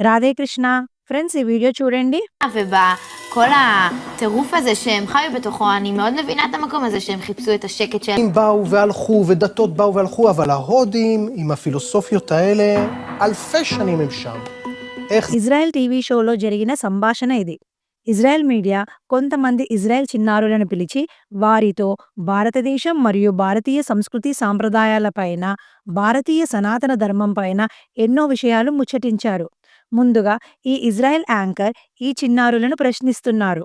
Radhe Krishna friends ఈ video చూడండి ובכל הטירוף הזה שהם חיו בתוכו, אני מאוד מבינה את המקום הזה שהם חיפשו את השקט שלהם. הם באו והלכו, ודתות באו והלכו, אבל ההודים, עם הפילוסופיות האלה, אלפי שנים הם שם. איך Israel TV షోలో జరిగిన సంభాషణ ఇది ఇజ్రాయెల్ మీడియా కొంతమంది ఇజ్రాయెల్ చిన్నారులను పిలిచి వారితో భారతదేశం మరియు భారతీయ సంస్కృతి సాంప్రదాయాలపైన భారతీయ సనాతన ధర్మం పైన ఎన్నో విషయాలు ముచ్చటించారు ముందుగా ఈ ఇజ్రాయెల్ యాంకర్ ఈ చిన్నారులను ప్రశ్నిస్తున్నారు.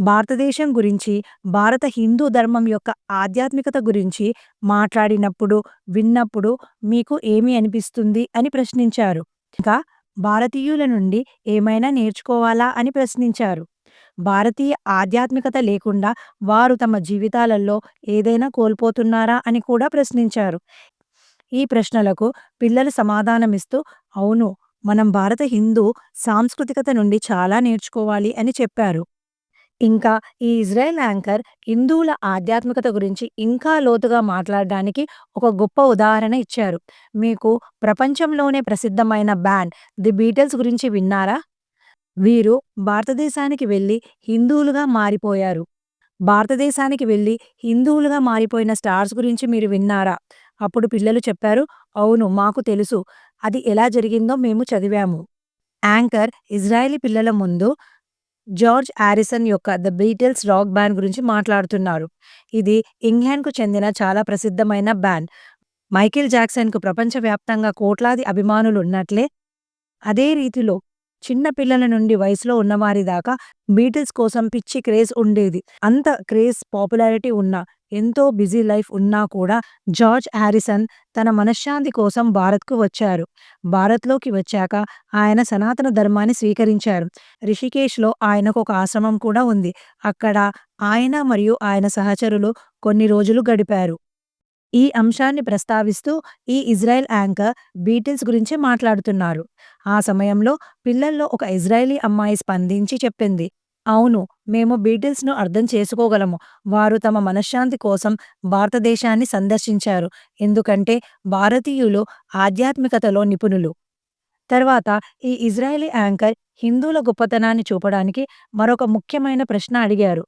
భారతదేశం గురించి భారత హిందూ ధర్మం యొక్క ఆధ్యాత్మికత గురించి మాట్లాడినప్పుడు విన్నప్పుడు మీకు ఏమి అనిపిస్తుంది అని ప్రశ్నించారు. ఇంకా భారతీయుల నుండి ఏమైనా నేర్చుకోవాలా అని ప్రశ్నించారు. భారతీయ ఆధ్యాత్మికత లేకుండా వారు తమ జీవితాలలో ఏదైనా కోల్పోతున్నారా అని కూడా ప్రశ్నించారు. ఈ ప్రశ్నలకు పిల్లలు సమాధానమిస్తూ అవును మనం భారత హిందూ సాంస్కృతికత నుండి చాలా నేర్చుకోవాలి అని చెప్పారు. ఇంకా ఈ ఇజ్రాయెల్ యాంకర్ హిందువుల ఆధ్యాత్మికత గురించి ఇంకా లోతుగా మాట్లాడడానికి ఒక గొప్ప ఉదాహరణ ఇచ్చారు. మీకు ప్రపంచంలోనే ప్రసిద్ధమైన బ్యాండ్ ది బీటల్స్ గురించి విన్నారా? వీరు భారతదేశానికి వెళ్ళి హిందువులుగా మారిపోయారు. భారతదేశానికి వెళ్ళి హిందువులుగా మారిపోయిన స్టార్స్ గురించి మీరు విన్నారా? అప్పుడు పిల్లలు చెప్పారు అవును మాకు తెలుసు. అది ఎలా జరిగిందో మేము చదివాము. యాంకర్ ఇజ్రాయేలీ పిల్లల ముందు జార్జ్ హారిసన్ యొక్క ద బీటిల్స్ రాక్ బ్యాండ్ గురించి మాట్లాడుతున్నారు. ఇది ఇంగ్లాండ్కు చెందిన చాలా ప్రసిద్ధమైన బ్యాండ్. మైకేల్ జాక్సన్కు ప్రపంచవ్యాప్తంగా కోట్లాది అభిమానులు ఉన్నట్లే అదే రీతిలో చిన్న పిల్లల నుండి వయసులో ఉన్నవారి దాకా బీటిల్స్ కోసం పిచ్చి క్రేజ్ ఉండేది. అంత క్రేజ్ పాపులారిటీ ఉన్న ఎంతో బిజీ లైఫ్ ఉన్నా కూడా జార్జ్ హ్యారిసన్ తన మనశ్శాంతి కోసం భారత్కు వచ్చారు. భారత్లోకి వచ్చాక ఆయన సనాతన ధర్మాన్ని స్వీకరించారు. రిషికేశ్లో ఆయనకు ఒక ఆశ్రమం కూడా ఉంది. అక్కడ ఆయన మరియు ఆయన సహచరులు కొన్ని రోజులు గడిపారు. ఈ అంశాన్ని ప్రస్తావిస్తూ ఈ ఇజ్రాయెల్ యాంకర్ బీటిల్స్ గురించి మాట్లాడుతున్నారు. ఆ సమయంలో పిల్లల్లో ఒక ఇజ్రాయలీ అమ్మాయి స్పందించి చెప్పింది అవును మేము బీటిల్స్ను అర్థం చేసుకోగలము. వారు తమ మనశ్శాంతి కోసం భారతదేశాన్ని సందర్శించారు. ఎందుకంటే భారతీయులు ఆధ్యాత్మికతలో నిపుణులు. తర్వాత ఈ ఇజ్రాయలీ యాంకర్ హిందువుల గొప్పతనాన్ని చూపడానికి మరొక ముఖ్యమైన ప్రశ్న అడిగారు.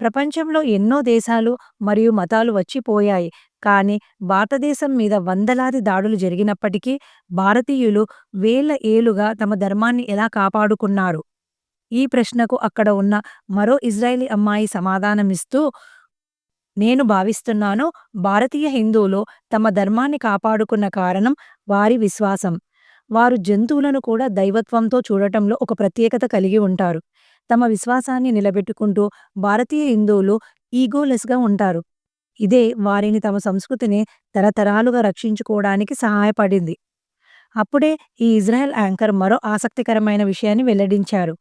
ప్రపంచంలో ఎన్నో దేశాలు మరియు మతాలు వచ్చిపోయాయి. కానీ భారతదేశం మీద వందలాది దాడులు జరిగినప్పటికీ భారతీయులు వేల ఏలుగా తమ ధర్మాన్ని ఎలా కాపాడుకున్నారు? ఈ ప్రశ్నకు అక్కడ ఉన్న మరో ఇజ్రాయేలీ అమ్మాయి సమాధానమిస్తూ నేను భావిస్తున్నాను భారతీయ హిందువులు తమ ధర్మాన్ని కాపాడుకున్న కారణం వారి విశ్వాసం. వారు జంతువులను కూడా దైవత్వంతో చూడటంలో ఒక ప్రత్యేకత కలిగి ఉంటారు. తమ విశ్వాసాన్ని నిలబెట్టుకుంటూ భారతీయ హిందువులు ఈగోలెస్గా ఉంటారు. ఇదే వారిని తమ సంస్కృతిని తరతరాలుగా రక్షించుకోవడానికి సహాయపడింది. అప్పుడే ఈ ఇజ్రాయెల్ యాంకర్ మరో ఆసక్తికరమైన విషయాన్ని వెల్లడించారు.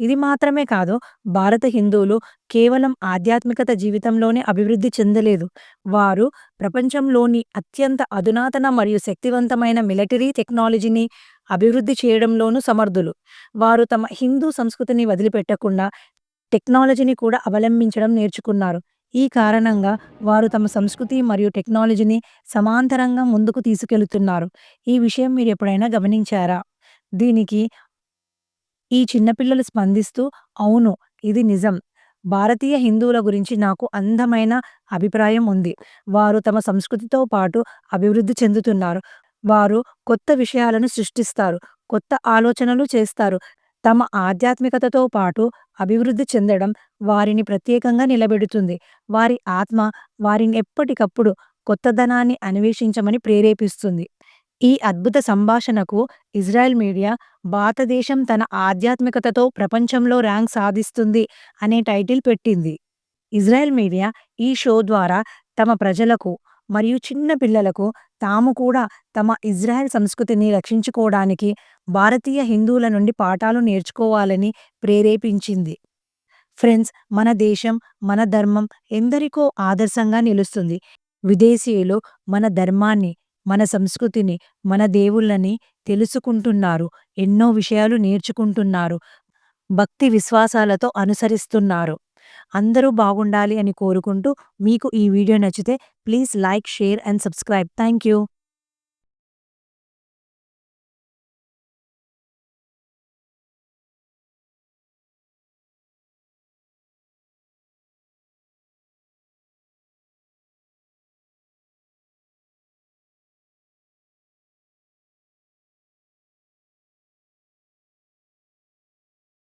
ఇది మాత్రమే కాదు భారత హిందువులు కేవలం ఆధ్యాత్మికత జీవితంలోనే అభివృద్ధి చెందలేదు. వారు ప్రపంచంలోని అత్యంత అధునాతన మరియు శక్తివంతమైన మిలిటరీ టెక్నాలజీని అభివృద్ధి చేయడంలోనూ సమర్థులు. వారు తమ హిందూ సంస్కృతిని వదిలిపెట్టకుండా టెక్నాలజీని కూడా అవలంబించడం నేర్చుకున్నారు. ఈ కారణంగా వారు తమ సంస్కృతి మరియు టెక్నాలజీని సమాంతరంగా ముందుకు తీసుకెళ్తున్నారు. ఈ విషయం మీరు ఎప్పుడైనా గమనించారా? దీనికి ఈ చిన్నపిల్లలు స్పందిస్తూ అవును ఇది నిజం. భారతీయ హిందువుల గురించి నాకు అందమైన అభిప్రాయం ఉంది. వారు తమ సంస్కృతితో పాటు అభివృద్ధి చెందుతున్నారు. వారు కొత్త విషయాలను సృష్టిస్తారు కొత్త ఆలోచనలు చేస్తారు. తమ ఆధ్యాత్మికతతో పాటు అభివృద్ధి చెందడం వారిని ప్రత్యేకంగా నిలబెడుతుంది. వారి ఆత్మ వారిని ఎప్పటికప్పుడు కొత్తదనాన్ని అన్వేషించమని ప్రేరేపిస్తుంది. ఈ అద్భుత సంభాషణకు ఇజ్రాయెల్ మీడియా భారతదేశం తన ఆధ్యాత్మికతతో ప్రపంచంలో ర్యాంక్ సాధిస్తుంది అనే టైటిల్ పెట్టింది. ఇజ్రాయెల్ మీడియా ఈ షో ద్వారా తమ ప్రజలకు మరియు చిన్న పిల్లలకు తాము కూడా తమ ఇజ్రాయెల్ సంస్కృతిని రక్షించుకోవడానికి భారతీయ హిందువుల నుండి పాఠాలు నేర్చుకోవాలని ప్రేరేపించింది. ఫ్రెండ్స్ మన దేశం మన ధర్మం ఎందరికో ఆదర్శంగా నిలుస్తుంది. విదేశీయులు మన ధర్మాన్ని మన సంస్కృతిని మన దేవుళ్ళని తెలుసుకుంటున్నారు ఎన్నో విషయాలు నేర్చుకుంటున్నారు భక్తి విశ్వాసాలతో అనుసరిస్తున్నారు. అందరూ బాగుండాలి అని కోరుకుంటూ మీకు ఈ వీడియో నచ్చితే please like share and subscribe. Thank you